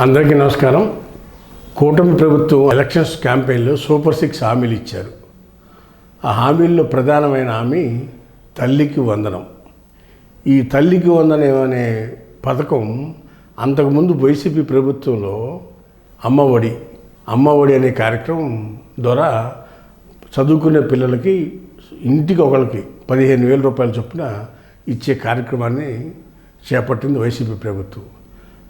అందరికీ నమస్కారం. కూటమి ప్రభుత్వం ఎలక్షన్స్ క్యాంపెయిన్లో సూపర్ సిక్స్ హామీలు ఇచ్చారు. ఆ హామీల్లో ప్రధానమైన హామీ తల్లికి వందనం. ఈ తల్లికి వందనం అనే పథకం అంతకుముందు వైసీపీ ప్రభుత్వంలో అమ్మఒడి అమ్మఒడి అనే కార్యక్రమం ద్వారా చదువుకునే పిల్లలకి ఇంటికి ఒకరికి పదిహేను వేల రూపాయల చొప్పున ఇచ్చే కార్యక్రమాన్ని చేపట్టింది వైసీపీ ప్రభుత్వం.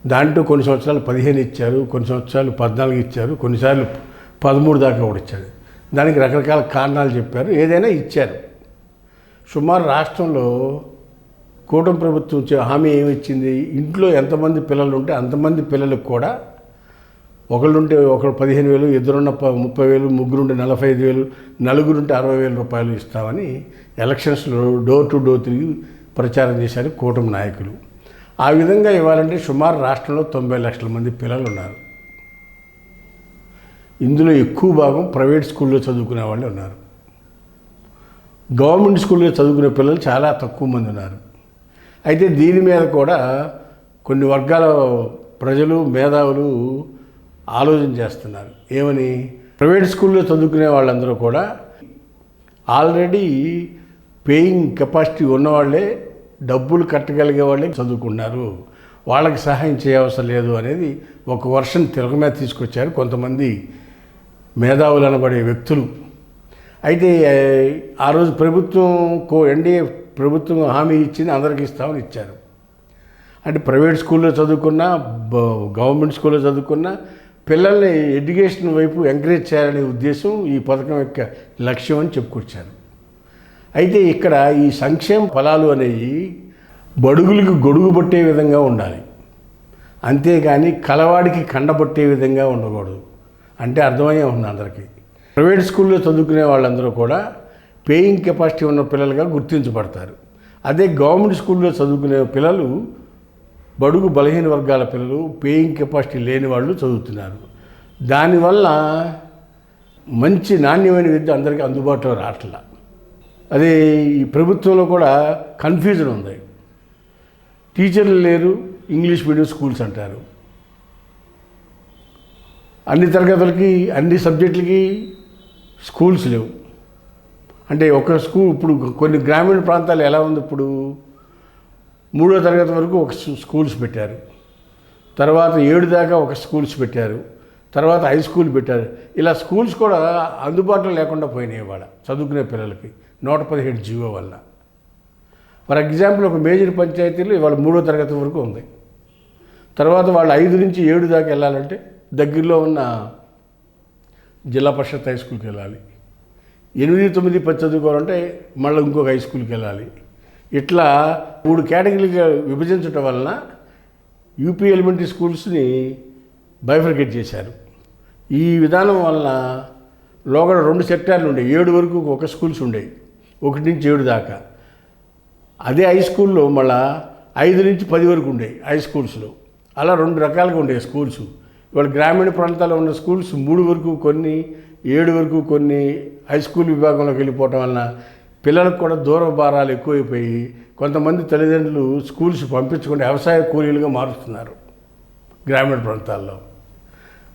దాంట్లో కొన్ని సంవత్సరాలు పదిహేను ఇచ్చారు కొన్ని సంవత్సరాలు పద్నాలుగు ఇచ్చారు కొన్నిసార్లు పదమూడు దాకా కూడా ఇచ్చారు. దానికి రకరకాల కారణాలు చెప్పారు ఏదైనా ఇచ్చారు. సుమారు రాష్ట్రంలో కూటమి ప్రభుత్వం ఇచ్చే హామీ ఏమిచ్చింది? ఇంట్లో ఎంతమంది పిల్లలు ఉంటే అంతమంది పిల్లలకు కూడా ఒకళ్ళుంటే ఒకరు పదిహేను వేలు ఇద్దరున్న ప- ముప్పై వేలు ముగ్గురుంటే నలభై ఐదు వేలు నలుగురుంటే అరవై వేల రూపాయలు ఇస్తామని ఎలక్షన్స్లో డోర్ టు డోర్ తిరిగి ప్రచారం చేశారు కూటమి నాయకులు. ఆ విధంగా ఇవ్వాలంటే సుమారు రాష్ట్రంలో తొంభై లక్షల మంది పిల్లలు ఉన్నారు ఇందులో ఎక్కువ భాగం ప్రైవేట్ స్కూల్లో చదువుకునే వాళ్ళు ఉన్నారు. గవర్నమెంట్ స్కూల్లో చదువుకునే పిల్లలు చాలా తక్కువ మంది ఉన్నారు. అయితే దీని మీద కూడా కొన్ని వర్గాల ప్రజలు మేధావులు ఆలోచన చేస్తున్నారు. ఏమని? ప్రైవేట్ స్కూల్లో చదువుకునే వాళ్ళందరూ కూడా ఆల్రెడీ పేయింగ్ కెపాసిటీ ఉన్నవాళ్ళే డబ్బులు కట్టగలిగే వాళ్ళే చదువుకున్నారు వాళ్ళకి సహాయం చేయవసరం లేదు అనేది ఒక వర్షన్ తిరగ మీద తీసుకొచ్చారు కొంతమంది మేధావులు అనబడే వ్యక్తులు. అయితే ఆ రోజు ప్రభుత్వం కో ఎన్డీఏ ప్రభుత్వం హామీ ఇచ్చింది అందరికి ఇస్తామని ఇచ్చారు. అంటే ప్రైవేట్ స్కూల్లో చదువుకున్నా గవర్నమెంట్ స్కూల్లో చదువుకున్నా పిల్లల్ని ఎడ్యుకేషన్ వైపు ఎంకరేజ్ చేయాలనే ఉద్దేశం ఈ పథకం యొక్క లక్ష్యం అని చెప్పుకొచ్చారు. అయితే ఇక్కడ ఈ సంక్షేమ ఫలాలు అనేవి బడుగులకు గొడుగు పట్టే విధంగా ఉండాలి. అంతేగాని కలవాడికి కండపట్టే విధంగా ఉండకూడదు. అంటే అర్థమయ్యే ఉంది అందరికీ. ప్రైవేట్ స్కూల్లో చదువుకునే వాళ్ళందరూ కూడా పేయింగ్ కెపాసిటీ ఉన్న పిల్లలుగా గుర్తించబడతారు. అదే గవర్నమెంట్ స్కూల్లో చదువుకునే పిల్లలు బడుగు బలహీన వర్గాల పిల్లలు పేయింగ్ కెపాసిటీ లేని వాళ్ళు చదువుతున్నారు. దానివల్ల మంచి నాణ్యమైన విద్య అందరికీ అందుబాటులో రావట్లా. అదే ఈ ప్రభుత్వంలో కూడా కన్ఫ్యూజన్ ఉంది. టీచర్లు లేరు ఇంగ్లీష్ మీడియం స్కూల్స్ అంటారు. అన్ని తరగతులకి అన్ని సబ్జెక్టులకి స్కూల్స్ లేవు. అంటే ఒక స్కూల్ ఇప్పుడు కొన్ని గ్రామీణ ప్రాంతాలు ఎలా ఉంది ఇప్పుడు? మూడో తరగతి వరకు ఒక స్కూల్స్ పెట్టారు. తర్వాత ఏడు దాకా ఒక స్కూల్స్ పెట్టారు. తర్వాత హై స్కూల్ పెట్టారు. ఇలా స్కూల్స్ కూడా అందుబాటులో లేకుండా పోయినాయి వాళ్ళ చదువుకునే పిల్లలకి నూట పదిహేడు జీవో వల్ల. ఫర్ ఎగ్జాంపుల్ ఒక మేజర్ పంచాయతీలో ఇవాళ మూడో తరగతి వరకు ఉంది. తర్వాత వాళ్ళు ఐదు నుంచి ఏడు దాకా వెళ్ళాలంటే దగ్గరలో ఉన్న జిల్లా పరిషత్ హై స్కూల్కి వెళ్ళాలి. ఎనిమిది తొమ్మిది పది చదువుకోవాలంటే మళ్ళీ ఇంకొక హై స్కూల్కి వెళ్ళాలి. ఇట్లా మూడు కేటగిరీలుగా విభజించడం వలన యూపీ ఎలిమెంటరీ స్కూల్స్ని బైఫర్కేట్ చేశారు. ఈ విధానం వలన లోగడ రెండు సెక్టార్లు ఉండేవి ఏడు వరకు ఒక స్కూల్స్ ఉండేవి ఒకటి నుంచి ఏడు దాకా. అదే హై స్కూల్లో మళ్ళా ఐదు నుంచి పది వరకు ఉండేవి హై స్కూల్స్లో. అలా రెండు రకాలుగా ఉండేవి స్కూల్స్. ఇవాళ గ్రామీణ ప్రాంతాల్లో ఉన్న స్కూల్స్ మూడు వరకు కొన్ని ఏడు వరకు కొన్ని హై స్కూల్ విభాగంలోకి వెళ్ళిపోవటం వలన పిల్లలకు కూడా దూర భారాలు ఎక్కువైపోయి కొంతమంది తల్లిదండ్రులు స్కూల్స్ పంపించకుండా వ్యవసాయ కూలీలుగా మారుస్తున్నారు గ్రామీణ ప్రాంతాల్లో.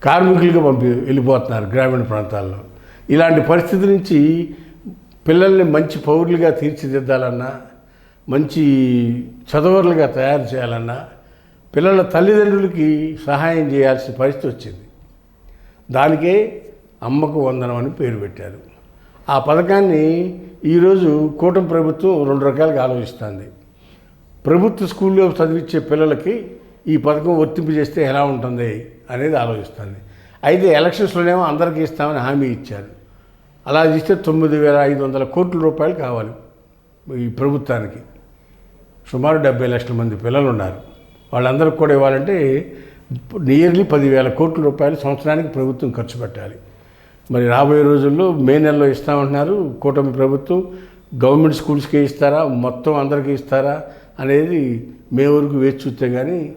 కార్మికులుగా పంపి వెళ్ళిపోతున్నారు గ్రామీణ ప్రాంతాల్లో. ఇలాంటి పరిస్థితి నుంచి పిల్లల్ని మంచి పౌరులుగా తీర్చిదిద్దాలన్నా మంచి చదవరులుగా తయారు చేయాలన్నా పిల్లల తల్లిదండ్రులకి సహాయం చేయాల్సిన పరిస్థితి వచ్చింది. దానికే అమ్మకు వందనం అని పేరు పెట్టారు. ఆ పథకాన్ని ఈరోజు కూటమి ప్రభుత్వం రెండు రకాలుగా ఆలోచిస్తుంది. ప్రభుత్వ స్కూల్లో చదివించే పిల్లలకి ఈ పథకం వర్తింపు చేస్తే ఎలా ఉంటుంది అనేది ఆలోచిస్తుంది. అయితే ఎలక్షన్స్లోనేమో అందరికీ ఇస్తామని హామీ ఇచ్చారు. అలా ఇస్తే తొమ్మిది వేల ఐదు వందల కోట్ల రూపాయలు కావాలి ఈ ప్రభుత్వానికి. సుమారు డెబ్బై లక్షల మంది పిల్లలు ఉన్నారు వాళ్ళందరికీ కూడా ఇవ్వాలంటే నియర్లీ పదివేల కోట్ల రూపాయలు సంవత్సరానికి ప్రభుత్వం ఖర్చు పెట్టాలి. మరి రాబోయే రోజుల్లో మే నెలలో ఇస్తామంటున్నారు కూటమి ప్రభుత్వం. గవర్నమెంట్ స్కూల్స్కే ఇస్తారా? మొత్తం అందరికీ ఇస్తారా? అనేది మే వరకు వేచి చూస్తే కానీ